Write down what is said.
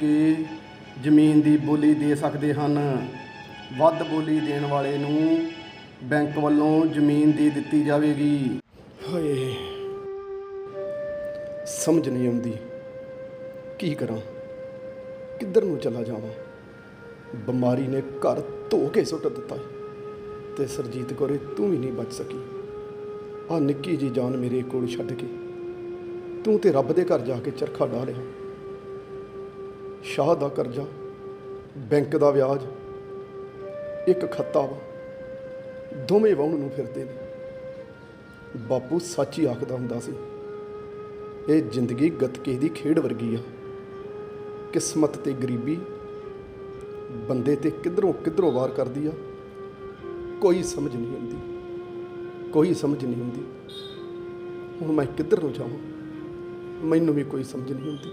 ਕਿ ਜ਼ਮੀਨ ਦੀ ਬੋਲੀ ਦੇ ਸਕਦੇ ਹਨ? ਵੱਧ ਬੋਲੀ ਦੇਣ ਵਾਲੇ ਨੂੰ ਬੈਂਕ ਵੱਲੋਂ ਜ਼ਮੀਨ ਦੇ ਦਿੱਤੀ ਜਾਵੇਗੀ। ਹਾਏ, ਸਮਝ ਨਹੀਂ ਆਉਂਦੀ। ਕੀ ਕਰਾਂ? ਕਿੱਧਰ ਨੂੰ ਚਲਾ ਜਾਵਾਂ? ਬਿਮਾਰੀ ਨੇ ਘਰ ਧੋ ਕੇ ਸੁੱਟ ਦਿੱਤਾ ਤੇ ਸਰਜੀਤ ਕੋਰੇ ਤੂੰ ਵੀ ਨਹੀਂ ਬਚ ਸਕੀ। ਆ ਨਿੱਕੀ ਜੀ ਜਾਨ ਮੇਰੇ ਕੋਲ ਛੱਡ ਕੇ। ਤੂੰ ਤੇ ਰੱਬ ਦੇ ਘਰ ਜਾ ਕੇ ਚਰਖਾ ਡਾਹ ਡਾਲਿਆ ਸ਼ਾਹ ਦਾ ਕਰਜ਼ਾ, ਬੈਂਕ ਦਾ ਵਿਆਜ, ਇੱਕ ਖੱਤਾ ਵਾ, ਦੋਵੇਂ ਵਾਹੁਣ ਨੂੰ ਫਿਰਦੇ ਨੇ। ਬਾਪੂ ਸੱਚ ਹੀ ਆਖਦਾ ਹੁੰਦਾ ਸੀ, ਇਹ ਜ਼ਿੰਦਗੀ ਗੱਤਕੇ ਦੀ ਖੇਡ ਵਰਗੀ ਆ। ਕਿਸਮਤ ਤੇ ਗਰੀਬੀ ਬੰਦੇ ਤੇ ਕਿਧਰੋਂ ਕਿਧਰੋਂ ਵਾਰ ਕਰਦੀ ਆ, ਕੋਈ ਸਮਝ ਨਹੀਂ ਆਉਂਦੀ, ਕੋਈ ਸਮਝ ਨਹੀਂ ਆਉਂਦੀ। ਹੁਣ ਮੈਂ ਕਿੱਧਰ ਨੂੰ ਜਾਵਾਂ? ਮੈਨੂੰ ਵੀ ਕੋਈ ਸਮਝ ਨਹੀਂ ਆਉਂਦੀ।